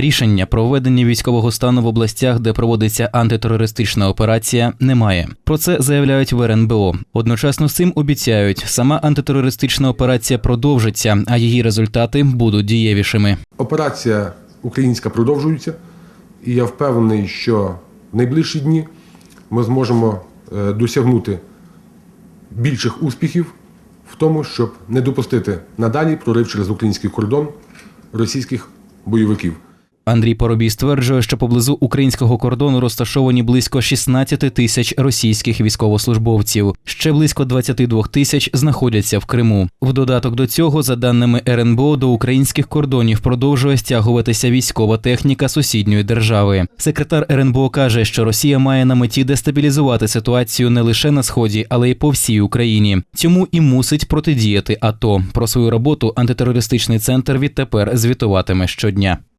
Рішення про введення військового стану в областях, де проводиться антитерористична операція, немає. Про це заявляють в РНБО. Одночасно з цим обіцяють, сама антитерористична операція продовжиться, а її результати будуть дієвішими. Операція українська продовжується, і я впевнений, що в найближчі дні ми зможемо е, досягнути більших успіхів в тому, щоб не допустити надалі прорив через український кордон російських бойовиків. Андрій Поробій стверджує, що поблизу українського кордону розташовані близько 16 тисяч російських військовослужбовців. Ще близько 22 тисяч знаходяться в Криму. В додаток до цього, за даними РНБО, до українських кордонів продовжує стягуватися військова техніка сусідньої держави. Секретар РНБО каже, що Росія має на меті дестабілізувати ситуацію не лише на сході, але й по всій Україні. Цьому і мусить протидіяти АТО. Про свою роботу антитерористичний центр відтепер звітуватиме щодня.